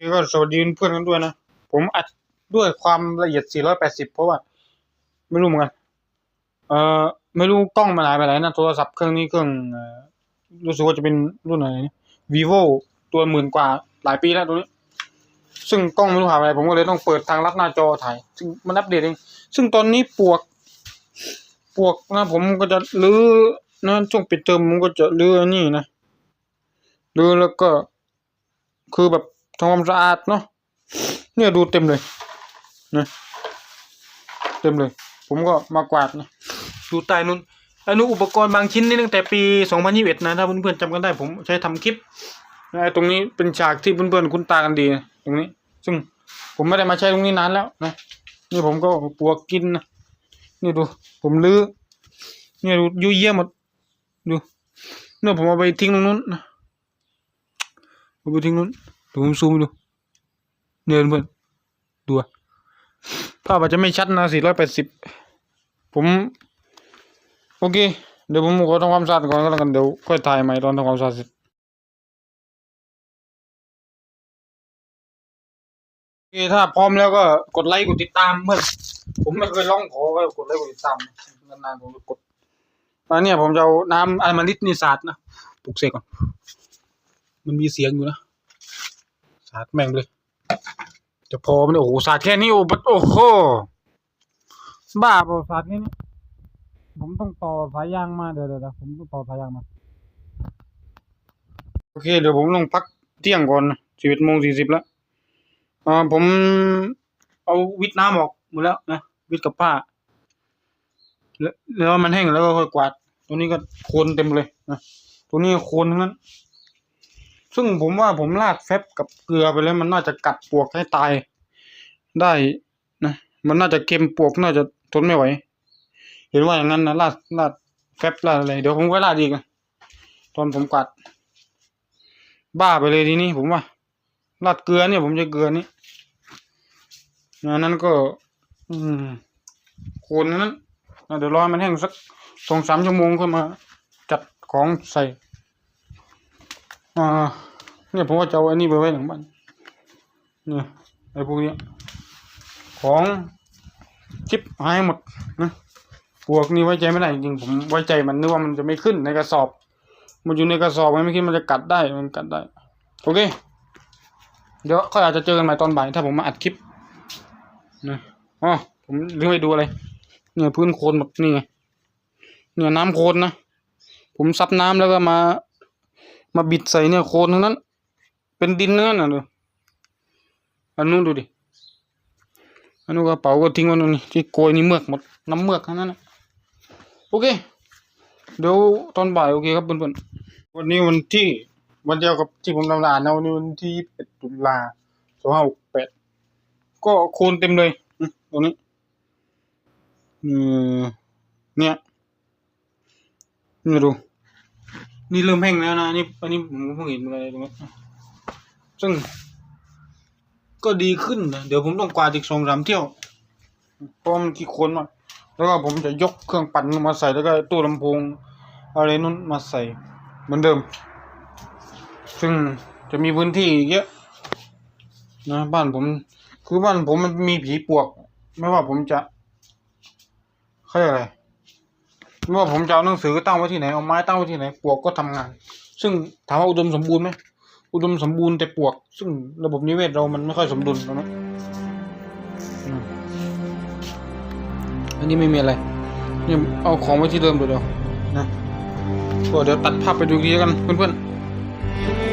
นี่ก็สวัสดีเพื่อนกันด้วยนะ ผมอัดด้วยความละเอียด 480 เพราะว่า ไม่รู้เหมือนกัน เอ่อ ไม่รู้กล้องมันหายไปไหนนะโทรศัพท์เครื่องนี้เครื่องรู้สึกว่าจะเป็นรุ่นไหน vivo ตัวหมื่นกว่าหลายปีแล้วตัวนี้ ซึ่งกล้องไม่รู้หายไปไหนผมก็เลยต้องเปิดทางลัดหน้าจอถ่าย ซึ่งมันอัปเดตเอง ซึ่งตอนนี้ปวก ปวกนะผมก็จะรื้อนะช่วงปิดเทอมผมก็จะรื้อนนี่นะรื้อแล้วก็ คือแบบ ทำความสะอาดเนาะเนี่ยดูเต็มเลยนะเต็มเลย ผมก็มากวาดนะดูใต้นู้นอันนู้อุปกรณ์บางชิ้นนี่ตั้งแต่ปี 2021 นะถ้าเพื่อนๆจำกันได้ผมใช้ทำคลิปนะไอ้ตรงนี้เป็นฉากที่เพื่อนๆคุ้นตากันดีนะตรงนี้ ซึ่งผมไม่ได้มาใช้ตรงนี้นานแล้วนะนี่ผมก็ปวกกินนะนี่ดู ผมลื้อเนี่ยดูยุ่ยเยี่ยหมดดูเนี่ยผมเอาไปทิ้งตรงนู้นนะเอาไปทิ้งนู้น ผมซูมดูเนี่ยเพื่อนดูภาพอาจจะไม่ชัดนะ480ผมโอเค เดี๋ยวผมขอทำความสะอาดก่อนก็แล้วกันเดี๋ยวค่อยถ่ายใหม่ตอนทำความสะอาดเสร็จโอเคถ้าพร้อมแล้วก็กดไลค์กดติดตามเพื่อนผมไม่เคยร้องขอก็กดไลค์กดติดตามนานๆผมจะกดอันนี้ผมจะเอาน้ำอัลมาริสสาดนะปลุกเสกก่อน มันมีเสียงอยู่นะ สาดแม่งเลยจะพอมเนี่ยโอ้โหสาดแค่นี้โอ้โหโอ้โหบ้าเปล่าสาดแค่นี้ผมต้องต่อสายยางมาเดี๋ยวเดี๋ยวผมต้องต่อสายยางมาโอเคเดี๋ยวผมลงพักเที่ยงก่อนนะสิบเอ็ดโมงสี่สิบแล้วอ่าผมเอาวิดน้ำออกหมดแล้วนะวิดกับผ้าแล้วแล้วมันแห้งแล้วก็ค่อยกวาด ตัวนี้ก็โคลนเต็มเลยนะตัวนี้โคลนทั้งนั้น ซึ่งผมว่าผมราดแฟบกับเกลือไปแล้ว มันน่าจะกัดปวกให้ตาย ได้นะมันน่าจะเค็มปวกน่าจะทนไม่ไหว เห็นว่าอย่างนั้นนะราดราดแฟบราดอะไรเดี๋ยวผมก็ราดอีกนะตอนผมกวาดบ้าไปเลยทีนี้ผมว่าราดเกลือเนี่ยผมจะเกลือนี่นนั้นก็ อืมโคนนั้นเดี๋ยวรอให้มันแห้งสักสองสามชั่วโมงค่อยมาจัดของใส่ อ่า เนี่ยผมว่าจะเอาอันนี้ไปไว้หลังบ้านเนี่ยไอ้พวกนี้ของชิปหายหมดนะพวกนี้ไว้ใจไม่ได้จริงผมไว้ใจมันนึกว่ามันจะไม่ขึ้นในกระสอบ มันอยู่ในกระสอบมันไม่ขึ้นมันจะกัดได้มันกัดได้โอเคเดี๋ยวก็อาจจะเจอกันใหม่ตอนบ่ายถ้าผมมาอัดคลิปนะอ๋อผมลืมไปดูอะไรเนี่ยพื้นโคลนหมดนี่ไงเนี่ยน้ำโคลนนะผมซับน้ำแล้วก็มา มาบิดใส่เนี่ยโคลนทั้งนั้น เป็นดินเนื้อน่ะดูอันนู้นดูดิอันนู้นกระเป๋าก็ทิ้งไว้ตรงนี้ที่โกยนี่เมือกหมดน้ำเมือกทั้งนั้นน่ะโอเคเดี๋ยวตอนบ่ายโอเคครับเพื่อนๆวันนี้วันที่วันเดียวกับที่ผมทำงานนะวันนี้วันที่ยี่สิบเอ็ดตุลาสองห้าหกแปดก็โคลนเต็มเลยตรงนี้เออเนี่ยนี่ดู นี่เริ่มแห้งแล้วนะนี่อันนี้ผมเพิ่งเห็นอะไรตรงนี้ซึ่ง ก็ดีขึ้นนะเดี๋ยวผมต้องกวาดอีกสองสามเที่ยวเพราะมันกี่คนมากแล้วก็ผมจะยกเครื่องปั่นมาใส่แล้วก็ตู้ลำโพงอะไรนู้นมาใส่เหมือนเดิม ซึ่งจะมีพื้นที่เยอะนะบ้านผมคือบ้านผมมันมีผีปวก ไม่ว่าผมจะเขาเรียกอะไร ไม่ว่าผมจะเอาหนังสือตั้งไว้ที่ไหนเอาไม้ตั้งไว้ที่ไหนปลวกก็ทำงาน ซึ่งถามว่าอุดมสมบูรณ์ไหมอุดมสมบูรณ์แต่ปลวก ซึ่งระบบนิเวศเรามันไม่ค่อยสมดุลตรงนั้นะอันนี้ไม่มีอะไรนี่เอาของไว้ที่เดิมเดี๋ยวนะก็เดี๋ยวตัดภาพไปดูนี้กันเพื่อนๆ